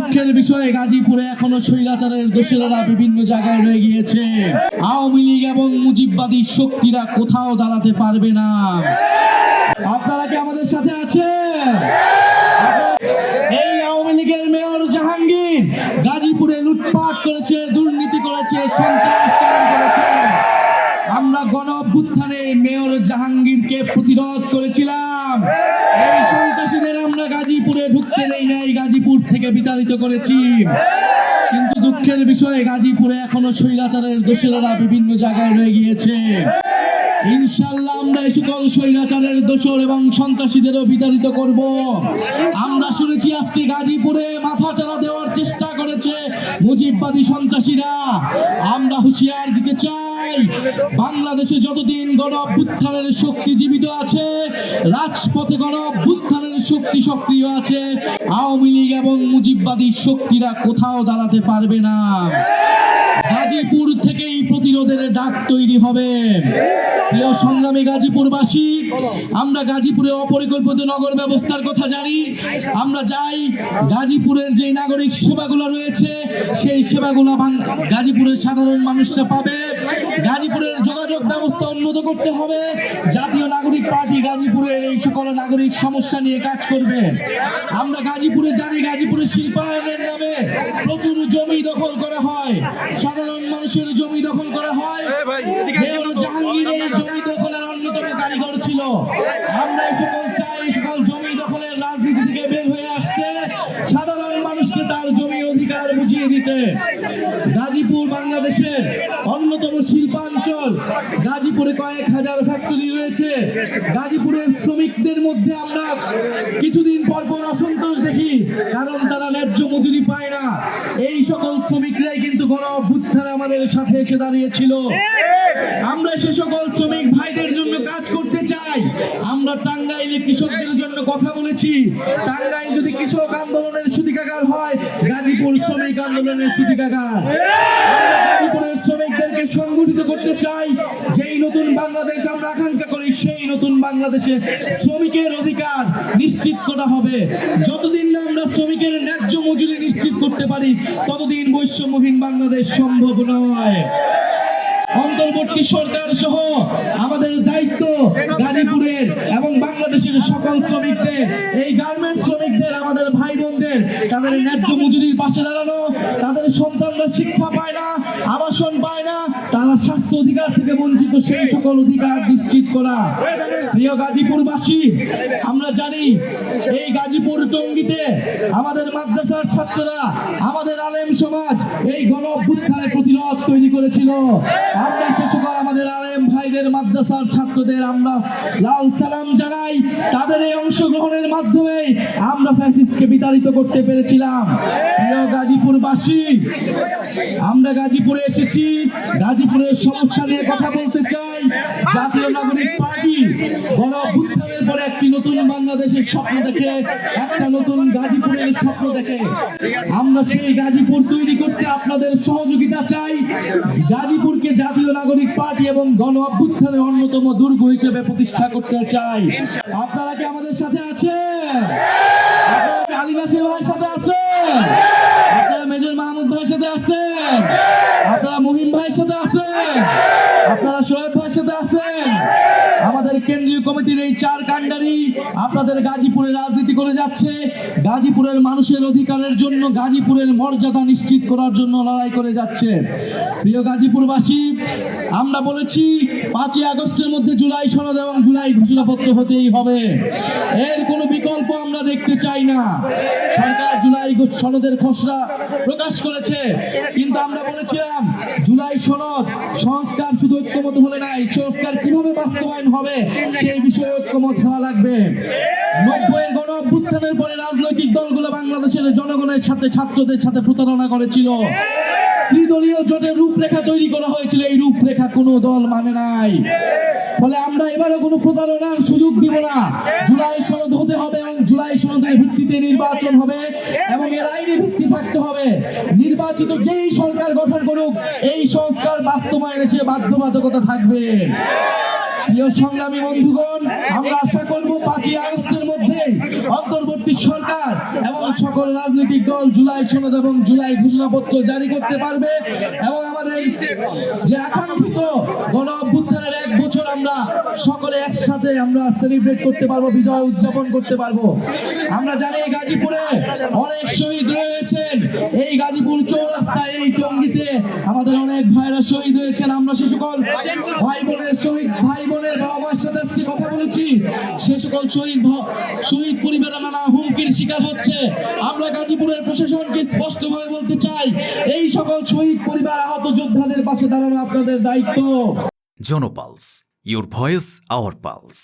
দুঃখের বিষয়ে গাজীপুরে এখনও স্বৈরাচারের দোষরেরা বিভিন্ন জায়গায় রয়ে গিয়েছে। আওয়ামী লীগ এবং মুজিববাদী শক্তিরা কোথাও দাঁড়াতে পারবে না। আপনারা কি আমাদের সাথে আছেন? এই আওয়ামী লীগের মেয়র জাহাঙ্গীর গাজীপুরে লুটপাট করেছে, দুর্নীতি করেছে, সন্ত্রাস করেছে। আমরা গণ অভ্যুত্থানে মেয়র জাহাঙ্গীরকে প্রতিরোধ করেছিলাম। এই গাজীপুরে ঢুকতে দেই নাই, গাজীপুর থেকে বিতাড়িত করেছি। কিন্তু দুঃখের বিষয়ে, গাজীপুরে এখনও স্বৈরাচারের দোষরেরা বিভিন্ন জায়গায় রয়ে গিয়েছে। ইনশাল্লাহ আমরা দোষর শুনেছি গাজীপুরে মাথা দেওয়ার চেষ্টা করেছে মুজিববাদী সন্ত্রাসীরা। আমরা হুঁশিয়ার দিতে চাই, বাংলাদেশে যতদিন গণ অভ্যুত্থানের শক্তি জীবিত আছে, রাজপথে গণ অভ্যুত্থানের শক্তি সক্রিয় আছে। আওয়ামী লীগ এবং মুজিববাদী শক্তিরা কোথাও দাঁড়াতে পারবে না। গাজীপুর থেকেই প্রতিরোধের ডাক তৈরি হবে। প্রিয় সংগ্রামী গাজীপুরবাসী, আমরা গাজীপুরে অপরিকল্পিত নগর ব্যবস্থার কথা জানি। আমরা যাই, গাজীপুরের যে নাগরিক সেবাগুলো রয়েছে, সেই সেবাগুলো গাজীপুরের সাধারণ মানুষরা পাবে। গাজীপুরের যোগাযোগ ব্যবস্থা উন্নত করতে হবে। জাতীয় নাগরিক পার্টি গাজীপুরের এই সকল নাগরিক সমস্যা নিয়ে কাজ করবে। আমরা গাজীপুরে জানি গাজীপুরের শিল্পায়নের নামে প্রচুর জমি দখল করা হয়। সাধারণ মানুষের জমি দখল করা হয়। মেয়র জাহাঙ্গীর এই জমি দখলের অন্যতম কারিগর ছিল। আমরা এই সকল চাই এই সকল জমি দখলের রাজনীতি থেকে বের হয়ে আসতে। সাধারণ মানুষকে তার জমি অধিকার বুঝিয়ে দিতে। গাজীপুর বাংলাদেশের অন্যতম শিল্পাঞ্চল। গাজীপুরে কয়েক হাজার ফ্যাক্টরি রয়েছে। গাজীপুরের শ্রমিকদের মধ্যে আমরা কিছুদিন পর পর অসন্তোষ দেখি, কারণ তারা ন্যায্য মজুরি পায় না। এই সকল শ্রমিকরাই কিন্তু গণ আমাদের সাথে এসে দাঁড়িয়েছিল। আমরা সে সকল শ্রমিক ভাইদের জন্য কাজ করতে চাই। আমরা টাঙ্গাইলে কৃষকদের জন্য কথা বলেছি। টাঙ্গাইল যদি কৃষক আন্দোলনের সুতিকাগার হয় গাজীপুর শ্রমিক আন্দোলনের সুতিকাগার। গাজীপুরের শ্রমিকদেরকে সংগঠিত করতে চাই। যেই নতুন বাংলাদেশ আমরা আকাঙ্ক্ষা করি, সেই নতুন বাংলাদেশে শ্রমিকের অধিকার নিশ্চিত করা হবে। যতদিন না আমরা শ্রমিকের ন্যায্য মজুরি নিশ্চিত করতে পারি, ততদিন বৈষম্যহীন বাংলাদেশ সম্ভব নয়। অন্তর্বর্তী সরকার সহ আমাদের দায়িত্ব গাজীপুরের এবং বাংলাদেশের সকল শ্রমিকদের, এই গার্মেন্টস শ্রমিকদের, আমাদের ভাই বোনদের তাদের ন্যায্য মজুরির পাশে দাঁড়ানো, তাদের সন্তানরা শিক্ষা পায় না, আবাসন পায় না তারা স্বাস্থ্য অধিকার থেকে বঞ্চিত, সেই সকল অধিকার নিশ্চিত করা। প্রিয় গাজীপুরবাসী, আমরা জানি এই গাজীপুর টঙ্গিতে আমাদের মাদ্রাসার ছাত্ররা, আমাদের আলেম সমাজ এই গণ অভ্যুত্থানের প্রতিরোধ তৈরি করেছিল। আমরা সে আলেম ভাইদের মাদ্রাসার ছাত্রদের আমরা লাল সালাম জানাই। তাদের এই অংশগ্রহণের মাধ্যমে আমরা ফ্যাসিস্টকে বিতাড়িত করতে পেরেছিলাম। প্রিয় গাজীপুরবাসী, আমরা গাজীপুরে এসেছি। গাজীপুরের সমস্যা নিয়ে কথা বলতে চাই। জাতীয় নাগরিক পার্টি গণ নতুন বাংলাদেশের স্বপ্ন দেখে, একটা নতুন গাজীপুরের স্বপ্ন দেখে। আমরা সেই গাজীপুর তৈরি করতে আপনাদের সহযোগিতা চাই। গাজীপুরকে জাতীয় নাগরিক পার্টি এবং গণ অভ্যুত্থানের অন্যতম দুর্গ হিসেবে প্রতিষ্ঠা করতে চাই। আপনারা কি আমাদের সাথে আছেন? আপনারা কি ভাইয়ের সাথে আছেন? আপনারা মেজর মাহমুদ ভাইয়ের সাথে আছেন? আপনারা মহিম ভাইয়ের সাথে আছেন? আপনারা শোয়েব ভাইয়ের সাথে আছেন? আমাদের কেন্দ্রীয় কমিটির এই চার কাণ্ডারি আপনাদের গাজীপুরে রাজনীতি করে যাচ্ছে। গাজীপুরের মানুষের অধিকারের জন্য, গাজীপুরের মর্যাদা নিশ্চিত করার জন্য লড়াই করে যাচ্ছে। প্রিয় গাজীপুরবাসী, আমরা বলেছি, পাঁচই আগস্টের মধ্যে জুলাই সনদ এবং জুলাই ঘোষণাপত্র হতেই হবে। এর কোনো বিকল্প আমরা দেখতে চাই না। সরকার জুলাই সনদের খসড়া প্রকাশ করেছে। কিন্তু আমরা বলেছিলাম, জুলাই সনদ সংস্কার শুধু ঐক্যমত হলে নাই, সংস্কার কীভাবে বাস্তবায়ন হবে, সেই বিষয়ে ঐক্যমত হওয়া লাগবে। নব্বইয়ের গণ অভ্যুত্থানের পরে রাজনৈতিক দলগুলো বাংলাদেশের জনগণের সাথে, ছাত্রদের সাথে প্রতারণা করেছিল। ত্রিদলীয় জোটের রূপরেখা তৈরি করা হয়েছিল, এই রূপরেখা কোনো দল মানে নাই। ফলে আমরা এবারে কোনো প্রতারণার সুযোগ দিব না। জুলাই সনদ হতে হবে এবং জুলাই সনদের ভিত্তিতে নির্বাচন হবে এবং এর আইনি ভিত্তি থাকতে হবে। নির্বাচিত যেই সরকার গঠন করুক, এই সংস্কার বাস্তবায়নে সে বাধ্যবাধকতা থাকবে। প্রিয় সংগ্রামী বন্ধুগণ, আমরা আশা করব পাঁচই আগস্টের মধ্যে অন্তর্বর্তী সরকার এবং সকল রাজনৈতিক দল জুলাই সনদ এবং জুলাই ঘোষণাপত্র জারি করতে পারবে এবং আমাদের যে আকাঙ্ক্ষিত গণ অভ্যুত্থানের এক বছর আমরা সকলে একসাথে আমরা সেলিব্রেট করতে পারব, বিজয় উদযাপন করতে পারব। আমরা জানি গাজীপুরে অনেক শহীদ রয়েছেন। এই গাজীপুর চৌরাস্তায়, এই টঙ্গিতে আমাদের অনেক ভাইরা শহীদ হয়েছেন। আমরা সে সকল ভাই বোনের শহীদ ভাই সকল শহীদ শহীদ পরিবারে নানা হুমকির শিকার হচ্ছে। আমরা গাজীপুরের প্রশাসনকে স্পষ্টভাবে বলতে চাই, এই সকল শহীদ পরিবার আহত যোদ্ধাদের পাশে দাঁড়ানো আপনাদের দায়িত্ব। Janpulse your voice our pulse